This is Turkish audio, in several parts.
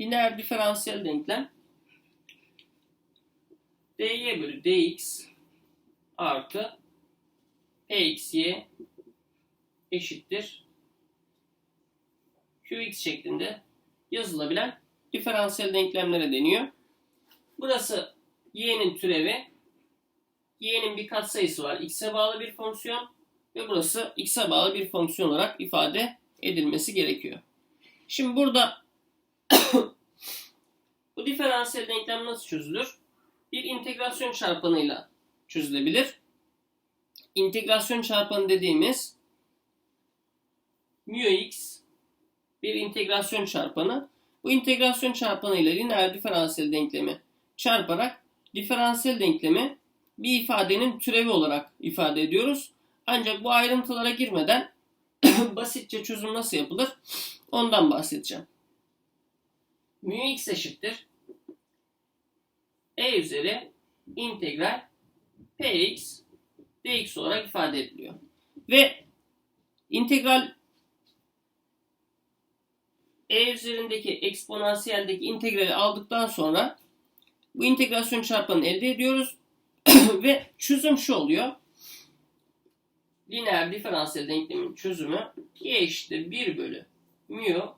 lineer diferansiyel denklem dy bölü dx artı pxy eşittir qx şeklinde yazılabilen diferansiyel denklemlere deniyor. Burası y'nin türevi. y'nin bir katsayısı var. x'e bağlı bir fonksiyon ve burası x'e bağlı bir fonksiyon olarak ifade edilmesi gerekiyor. Şimdi burada bu diferansiyel denklem nasıl çözülür? Bir integrasyon çarpanıyla çözülebilir. İntegrasyon çarpanı dediğimiz mu x bir integrasyon çarpanı. Bu integrasyon çarpanı ile lineer diferansiyel denklemi çarparak diferansiyel denklemi bir ifadenin türevi olarak ifade ediyoruz. Ancak bu ayrıntılara girmeden basitçe çözüm nasıl yapılır ondan bahsedeceğim. Mu x eşittir e üzeri integral px dx olarak ifade ediliyor. Ve integral e üzerindeki eksponansiyel integrali aldıktan sonra bu integrasyon çarpanını elde ediyoruz. Ve çözüm şu oluyor. Lineer diferansiyel denklemin çözümü y eşittir 1 bölü mu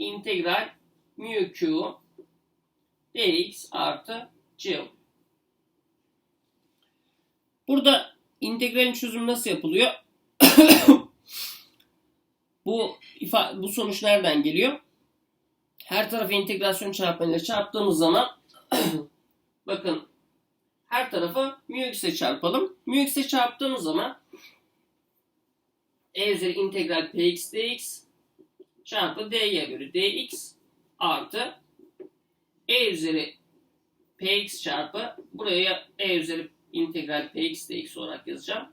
integral mu q dx artı c. Burada integralin çözümü nasıl yapılıyor? bu bu sonuç nereden geliyor? Her tarafı integrasyon çarpanıyla çarptığımız zaman bakın her tarafı mu x'e çarpalım. Mu x'e çarptığımız zaman e integral px dx çarpı dy bölü dx artı e üzeri px çarpı buraya e üzeri integral px dx olarak yazacağım.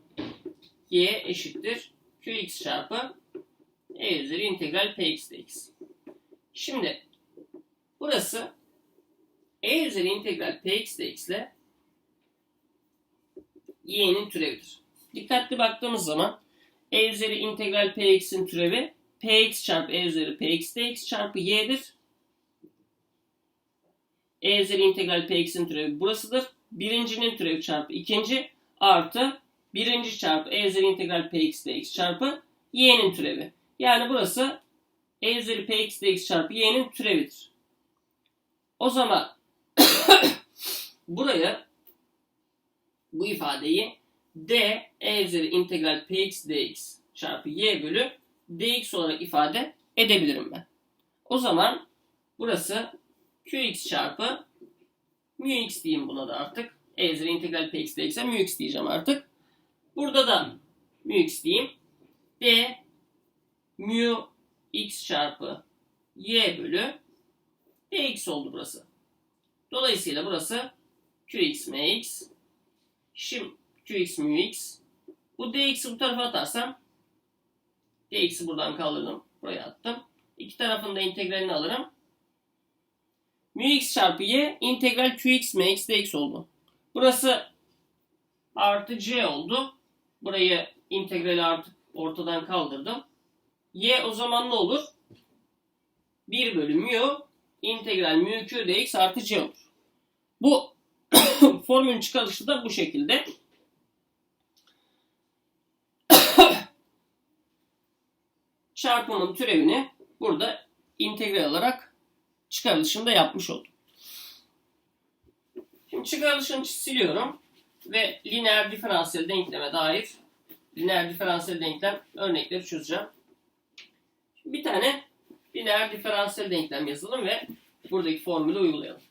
y eşittir qx çarpı e üzeri integral px dx. Şimdi burası e üzeri integral px dx ile y'nin türevidir. Dikkatli baktığımız zaman e üzeri integral px'in türevi px çarpı e üzeri px dx çarpı y'dir. E üzeri integral px'in türevi burasıdır. Birincinin türevi çarpı ikinci artı birinci çarpı e üzeri integral px dx çarpı y'nin türevi. Yani burası e üzeri px dx çarpı y'nin türevidir. O zaman buraya bu ifadeyi d e üzeri integral px dx çarpı y bölü dx olarak ifade edebilirim ben. O zaman burası qx çarpı mu x diyeyim buna da artık. E üzeri integral px dx'e mu x diyeceğim artık. Burada da mu x diyeyim. d mu x çarpı y bölü dx oldu burası. Dolayısıyla burası qx mx şimdi qx mu x bu dx'i bu tarafa atarsam dx'i buradan kaldırdım. Buraya attım. İki tarafında integralini alırım. Mu x çarpı y integral qx mx dx oldu. Burası artı c oldu. Burayı integrali artık ortadan kaldırdım. y o zaman ne olur? 1 bölü mu integral mu q dx artı c olur. Bu formülün çıkarışı da bu şekilde. Çarpımın türevini burada integral olarak çıkarılışını da yapmış oldum. Şimdi çıkarılışını siliyorum ve lineer diferansiyel denkleme dair lineer diferansiyel denklem örnekleri çözeceğim. Bir tane lineer diferansiyel denklem yazalım ve buradaki formülü uygulayalım.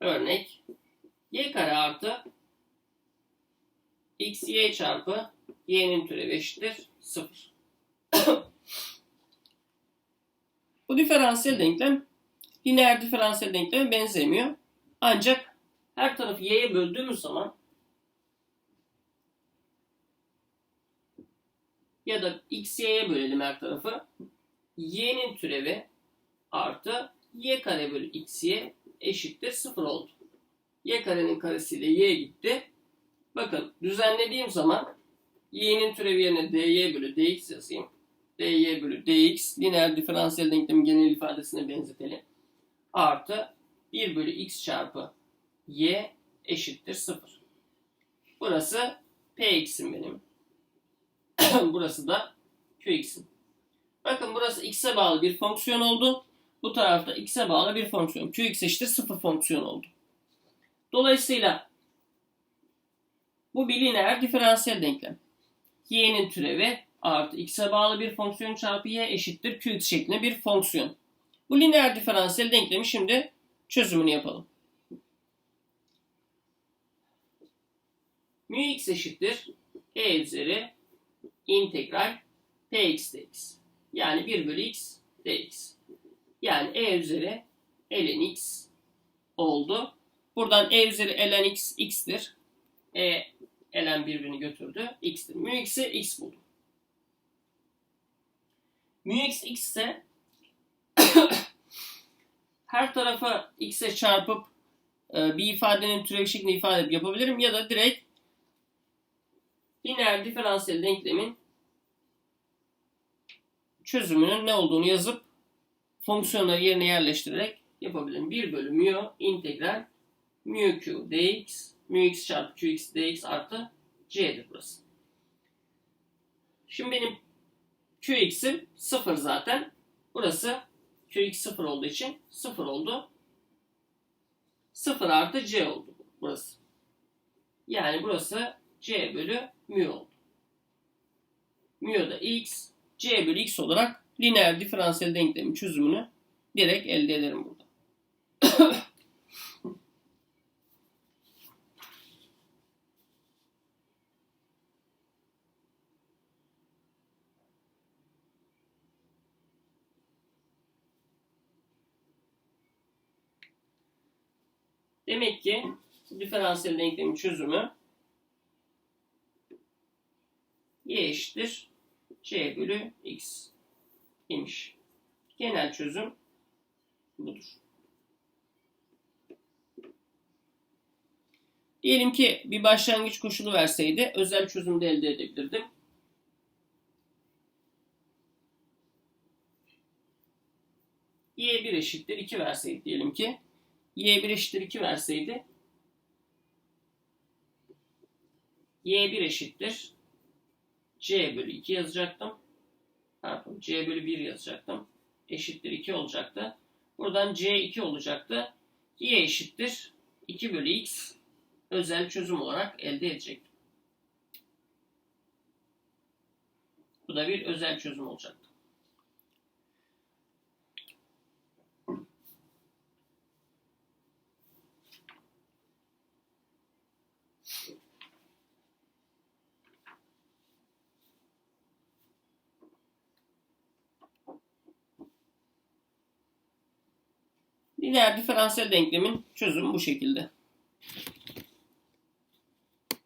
Örnek y kare artı x y çarpı y'nin türevi eşittir 0. Bu diferansiyel denklem lineer diferansiyel denkleme benzemiyor. Ancak her tarafı y'ye böldüğümüz zaman ya da x y'ye bölelim her tarafı. y'nin türevi artı y kare bölü x y eşittir 0 oldu. y karenin karesiyle y gitti. Bakın düzenlediğim zaman y'nin türevi yerine dy bölü dx yazayım. dy bölü dx lineer diferansiyel denklemin genel ifadesine benzetelim. Artı 1 bölü x çarpı y eşittir 0. Burası px'im benim. Burası da qx'im. Bakın burası x'e bağlı bir fonksiyon oldu. Bu tarafta x'e bağlı bir fonksiyon. qx eşittir 0 fonksiyon oldu. Dolayısıyla bu bir lineer diferansiyel denklem. y'nin türevi artı x'e bağlı bir fonksiyon çarpı y eşittir qx şeklinde bir fonksiyon. Bu lineer diferansiyel denklemi şimdi çözümünü yapalım. mu x eşittir e üzeri integral px dx. Yani 1 bölü x dx. Yani e üzeri ln x oldu. Buradan e üzeri ln x x'tir. E ln birbirini götürdü. x'tir. Mu x'i x buldum. Mu x x ise her tarafa x'e çarpıp e, bir ifadenin türevi şeklinde ifade edip yapabilirim ya da direkt lineer diferansiyel denklemin çözümünün ne olduğunu yazıp fonksiyonları yerine yerleştirerek yapabilirim. 1 bölü mu integral mu q dx mu x çarpı qx dx artı c'dir burası. Şimdi benim qx'im 0 zaten. Burası qx 0 olduğu için 0 oldu. 0 artı c oldu burası. Yani burası c bölü mu oldu. Mu da x, c bölü x olarak lineer diferansiyel denklemin çözümünü direkt elde ederim burada. Demek ki diferansiyel denklemin çözümü y eşittir c bölü x imiş. Genel çözüm budur. Diyelim ki bir başlangıç koşulu verseydi özel çözüm de elde edebilirdim. y1 eşittir 2 verseydi diyelim ki y1 eşittir 2 verseydi y1 eşittir c bölü 2 yazacaktım. Pardon c bölü 1 yazacaktım. Eşittir 2 olacaktı. Buradan c 2 olacaktı. y eşittir 2 bölü x özel çözüm olarak elde edecektim. Bu da bir özel çözüm olacaktı. Lineer diferansiyel denklemin çözümü bu şekilde.